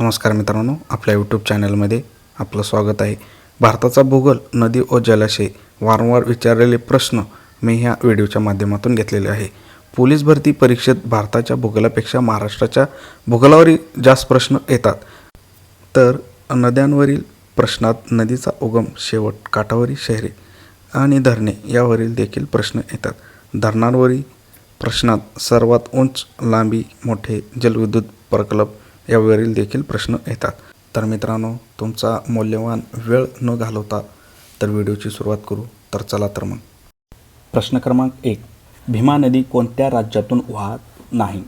नमस्कार मित्रांनो आपल्या यूट्यूब चॅनलमध्ये आपलं स्वागत आहे. भारताचा भूगोल नदी व जलाशय वारंवार विचारलेले प्रश्न मी ह्या व्हिडिओच्या माध्यमातून घेतलेले आहे. पोलीस भरती परीक्षेत भारताच्या भूगोलापेक्षा महाराष्ट्राच्या भूगोलावरील जास्त प्रश्न येतात. तर नद्यांवरील प्रश्नात नदीचा उगम शेवट काठावरील शहरे आणि धरणे यावरील देखील प्रश्न येतात. धरणांवरील प्रश्नात सर्वात उंच लांबी मोठे जलविद्युत प्रकल्प यावरील देखील प्रश्न येतात. तर मित्रांनो तुमचा मौल्यवान वेळ न घालवता तर व्हिडिओची सुरुवात करू. तर चला तर मग. प्रश्न क्रमांक एक. भीमा नदी कोणत्या राज्यातून वाहत नाही?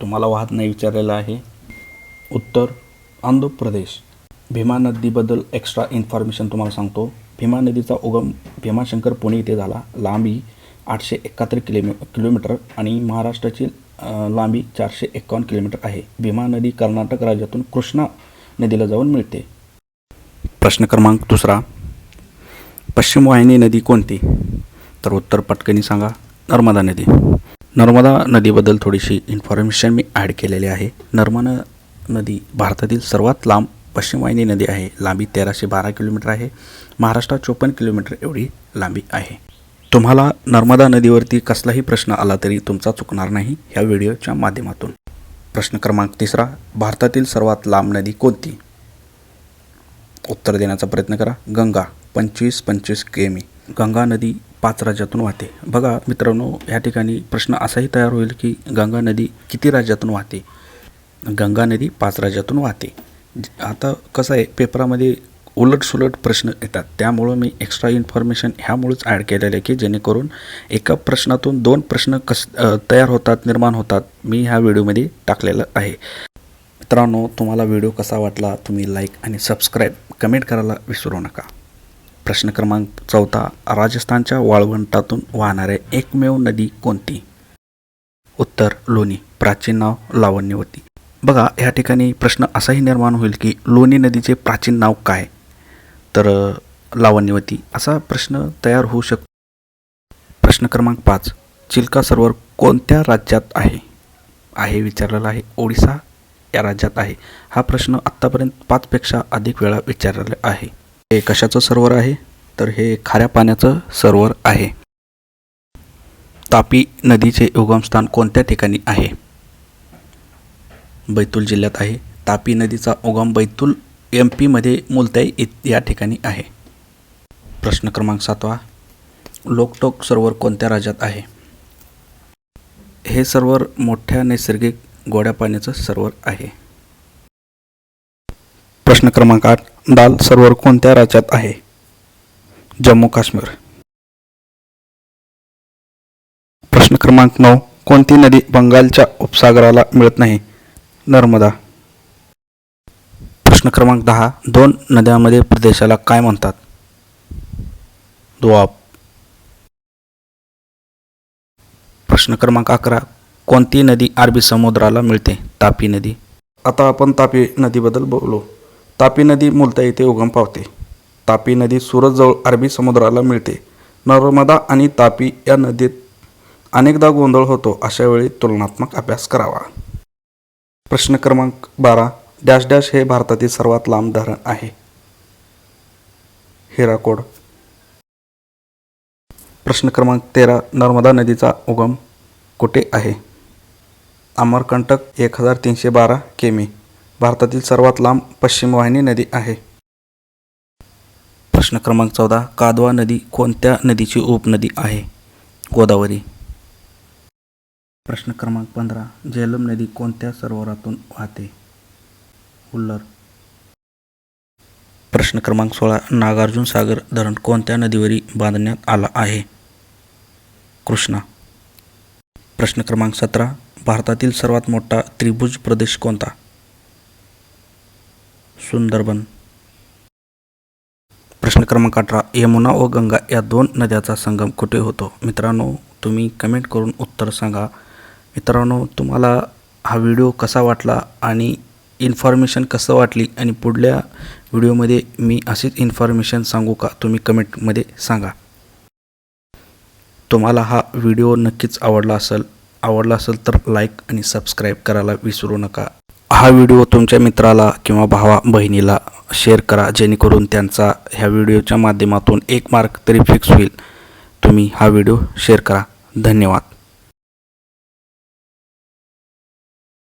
तुम्हाला वाहत नाही विचारलेलं आहे. उत्तर आंध्र प्रदेश. भीमा नदीबद्दल एक्स्ट्रा इन्फॉर्मेशन तुम्हाला सांगतो. भीमा नदीचा उगम भीमाशंकर पुणे इथे झाला. लांबी आठशे एकाहत्तर किलोमी किलोमीटर आणि महाराष्ट्राची लांबी चारशे एकावन्न किलोमीटर आहे. भीमा नदी कर्नाटक राज्यातून कृष्णा नदीला जाऊन मिळते. प्रश्न क्रमांक दुसरा. पश्चिम वाहिनी नदी कोणती? तर उत्तर पटकनी सांगा नर्मदा नदी. नर्मदा नदीबद्दल थोडीशी इन्फॉर्मेशन मी ॲड केलेली आहे. नर्मदा नदी भारतातील सर्वात लांब पश्चिम वाहिनी नदी आहे. लांबी तेराशे बारा किलोमीटर आहे. महाराष्ट्रात चोपन्न किलोमीटर एवढी लांबी आहे. तुम्हाला नर्मदा नदीवरती कसलाही प्रश्न आला तरी तुमचा चुकणार नाही ह्या व्हिडिओच्या माध्यमातून. प्रश्न क्रमांक तिसरा भारतातील सर्वात लांब नदी कोणती? उत्तर देण्याचा प्रयत्न करा. गंगा पंचवीस पंचवीस केमी. गंगा नदी पाच राज्यातून वाहते. बघा मित्रांनो या ठिकाणी प्रश्न असाही तयार होईल की गंगा नदी किती राज्यातून वाहते? गंगा नदी पाच राज्यातून वाहते. आता कसं आहे पेपरामध्ये उलटसुलट प्रश्न येतात. त्यामुळं मी एक्स्ट्रा इन्फॉर्मेशन ह्यामुळेच ॲड केलेलं आहे की जेणेकरून एका प्रश्नातून दोन प्रश्न कस तयार होतात निर्माण होतात मी ह्या व्हिडिओमध्ये टाकलेलं आहे. मित्रांनो तुम्हाला व्हिडिओ कसा वाटला तुम्ही लाईक आणि सबस्क्राईब कमेंट करायला विसरू नका. प्रश्न क्रमांक चौथा राजस्थानच्या वाळवंटातून वाहणाऱ्या एकमेव नदी कोणती? उत्तर लोणी. प्राचीन नाव लावण्यवती. बघा ह्या ठिकाणी प्रश्न असाही निर्माण होईल की लोणी नदीचे प्राचीन नाव काय? तर लावण्यवती असा प्रश्न तयार होऊ शकतो प्रश्न क्रमांक पाच. चिल्का सरोवर कोणत्या राज्यात आहे? आहे विचारलेला आहे. ओडिसा या राज्यात आहे. हा प्रश्न आत्तापर्यंत पाचपेक्षा अधिक वेळा विचारलेला आहे. हे कशाचं सरोवर आहे? तर हे खाऱ्या पाण्याचं सरोवर आहे. तापी नदीचे उगमस्थान कोणत्या ठिकाणी आहे? बैतूल जिल्ह्यात आहे. तापी नदीचा उगम बैतूल एम पीमध्ये मुलताई इत या ठिकाणी आहे. प्रश्न क्रमांक सातवा. लोकटोक सरोवर कोणत्या राज्यात आहे? हे सरोवर मोठ्या नैसर्गिक गोड्या पाण्याचं सरोवर आहे. प्रश्न क्रमांक आठ. दाल सरोवर कोणत्या राज्यात आहे? जम्मू काश्मीर. प्रश्न क्रमांक नऊ. कोणती नदी बंगालच्या उपसागराला मिळत नाही? नर्मदा. प्रश्न क्रमांक दहा दोन नद्यांमध्ये प्रदेशाला काय म्हणतात? दुआब. प्रश्न क्रमांक अकरा कोणती नदी अरबी समुद्राला मिळते? तापी नदी. आता आपण तापी नदीबद्दल बोलू. तापी नदी मुलता येथे उगम पावते. तापी नदी सुरतजवळ अरबी समुद्राला मिळते. नर्मदा आणि तापी या नदीत अनेकदा गोंधळ होतो अशावेळी तुलनात्मक अभ्यास करावा. प्रश्न क्रमांक बारा डॅश डॅश हे भारतातील सर्वात लांब धरण आहे. हिराकोड प्रश्न क्रमांक तेरा नर्मदा नदीचा उगम कुठे आहे? अमरकंटक एक हजार तीनशे बारा किमी. भारतातील सर्वात लांब पश्चिम वाहिनी नदी आहे. प्रश्न क्रमांक चौदा कादवा नदी कोणत्या नदीची उपनदी आहे? गोदावरी. प्रश्न क्रमांक पंधरा झेलम नदी कोणत्या सरोवरातून वाहते? हुल्लर प्रश्न क्रमांक सोळा नागार्जुन सागर धरण कोणत्या नदीवरी बांधण्यात आला आहे? कृष्णा. प्रश्न क्रमांक सतरा भारतातील सर्वात मोठा त्रिभुज प्रदेश कोणता? सुंदरबन. प्रश्न क्रमांक अठरा यमुना व गंगा या दोन नद्याचा संगम कुठे होतो? मित्रांनो तुम्ही कमेंट करून उत्तर सांगा. मित्रांनो तुम्हाला हा व्हिडिओ कसा वाटला आणि इन्फॉर्मेशन कसं वाटली आणि पुढल्या व्हिडिओमध्ये मी अशीच इन्फॉर्मेशन सांगू का तुम्ही कमेंटमध्ये सांगा. तुम्हाला हा व्हिडिओ नक्कीच आवडला असेल आवडला असेल तर लाईक आणि सबस्क्राईब करायला विसरू नका. हा व्हिडिओ तुमच्या मित्राला किंवा भावा बहिणीला शेअर करा जेणेकरून त्यांचा ह्या व्हिडिओच्या माध्यमातून एक मार्क तरी फिक्स होईल. तुम्ही हा व्हिडिओ शेअर करा. धन्यवाद.